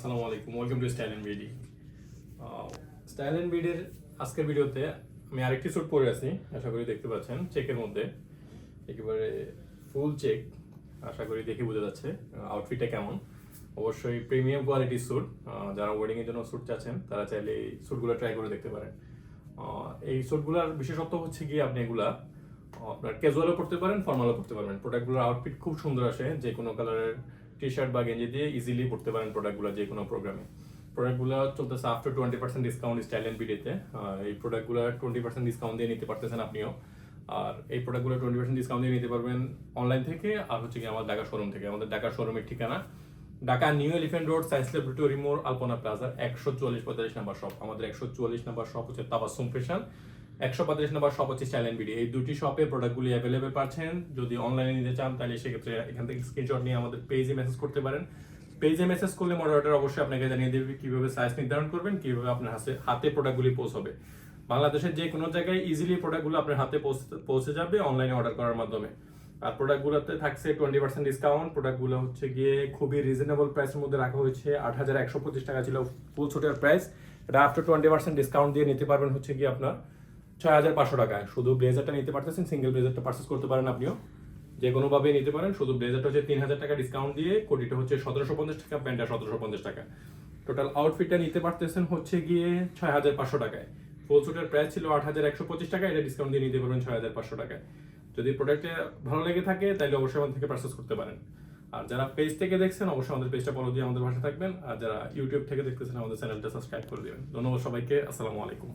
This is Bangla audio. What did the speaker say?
আসসালামু আলাইকুম welcome to style and BD style and বিডির আজকের ভিডিওতে আমি আরেকটি স্যুট পরে আছি, আশা করি দেখতে পাচ্ছেন চেকের মধ্যে। একেবারে ফুল চেক আশা করি দেখে বোঝা যাচ্ছে আউটফিটটা কেমন। অবশ্যই প্রিমিয়াম কোয়ালিটির স্যুট যারা ওয়েডিং এর জন্য স্যুট চাচ্ছেন, তারা চাইলে এই স্যুটগুলো ট্রাই করে দেখতে পারেন। এই স্যুটগুলোর বিশেষত্ব হচ্ছে কি আপনি এগুলা আপনার ক্যাজুয়ালও পড়তে পারেন ফর্মালও পড়তে পারবেন। প্রোডাক্টগুলোর আউটফিট খুব সুন্দর আসে যে কোনো কালারের টি শার্ট বা গেঞ্জি দিয়ে ইজিলি পড়তে পারেন প্রোডাক্টগুলো যে কোনো প্রোগ্রামে প্রোডাক্টগুলো চলতেছে after twenty percent discount style বিডিতে এই প্রোডাক্টগুলো টোয়েন্টি পার্সেন্ট ডিসকাউন্ট দিয়ে নিতে পারতেছেন আপনিও। আর এই প্রোডাক্টগুলো টোয়েন্টি পার্সেন্ট ডিসকাউন্ট দিয়ে নিতে পারবেন অনলাইন থেকে আর হচ্ছে কি আমার ঢাকা শোরুম থেকে। আমাদের ঢাকা শোরুমের ঠিকানা Dhaka new elephant road science laboratory মোড় আলপনা প্লাজার একশো চুয়াল্লিশ পঁয়তাল্লিশ নাম্বার শপ আমাদের একশো চুয়াল্লিশ নাম্বার শপ হচ্ছে তাবাসুম ফ্যাশন একশো পঁয়তাল্লিশ নাম্বার শপ হচ্ছে চ্যালেঞ্জ বিডি এই দুটি শপে প্রোডাক্টগুলি অ্যাভেলেবেল পাচ্ছেন। যদি অনলাইনে নিতে চান, তাহলে সেক্ষেত্রে এখান থেকে স্ক্রিনশট নিয়ে আমাদের পেজে মেসেজ করতে পারেন। পেজে মেসেজ করলে মডারেটর অবশ্যই আপনাকে জানিয়ে দেবে কীভাবে সাইজ নির্ধারণ করবেন, কীভাবে আপনার হাতে হাতে প্রোডাক্টগুলি পৌঁছবে বাংলাদেশের যে কোনো জায়গায় ইজিলি প্রোডাক্টগুলো আপনার হাতে পৌঁছে যাবে অনলাইনে অর্ডার করার মাধ্যমে। আর প্রোডাক্টগুলোতে থাকছে টোয়েন্টি পার্সেন্ট ডিসকাউন্ট প্রোডাক্টগুলো হচ্ছে গিয়ে খুবই রিজনেবল প্রাইসের মধ্যে রাখা হয়েছে। আট হাজার একশো পঁচিশ টাকা ছিল ফুল ছুটের প্রাইস এটা আফটার টোয়েন্টি পার্সেন্ট ডিসকাউন্ট দিয়ে নিতে পারবেন হচ্ছে গিয়ে আপনার ছয় হাজার পাঁচশো টাকায়। শুধু ব্লেজারটা নিতে পারতেছেন সিঙ্গেল ব্লেজারটা পারচেস করতে পারেন আপনিও। যে কোনোভাবে নিতে পারেন, শুধু ব্লেজারটা হচ্ছে তিন হাজার টাকা ডিসকাউন্ট দিয়ে, কোটিটা হচ্ছে সতেরোশো পঞ্চাশ টাকা, প্যান্টটা সতেরোশো পঞ্চাশ টাকা। টোটাল আউটফিটটা নিতে পারতেছেন হচ্ছে গিয়ে ছয় হাজার পাঁচশো টাকায়। ফুল সুটের প্রাইস ছিল আট হাজার একশো পঁচিশ টাকা, এটা ডিসকাউন্ট দিয়ে নিতে পারবেন ছয় হাজার পাঁচশো টাকায়। যদি প্রোডাক্টে ভালো লেগে থাকে, তাহলে অবশ্যই আমাদের থেকে পারচেস করতে পারেন। আর যারা পেজ থেকে দেখছেন, অবশ্যই আমাদের পেজটা ফলো দিয়ে আমাদের ভাষা থাকবেন। আর যারা ইউটিউব থেকে দেখতেছেন, আমাদের চ্যানেলটা সাবস্ক্রাইব করে দেবেন। ধন্যবাদ সবাইকে, আসসালামু আলাইকুম।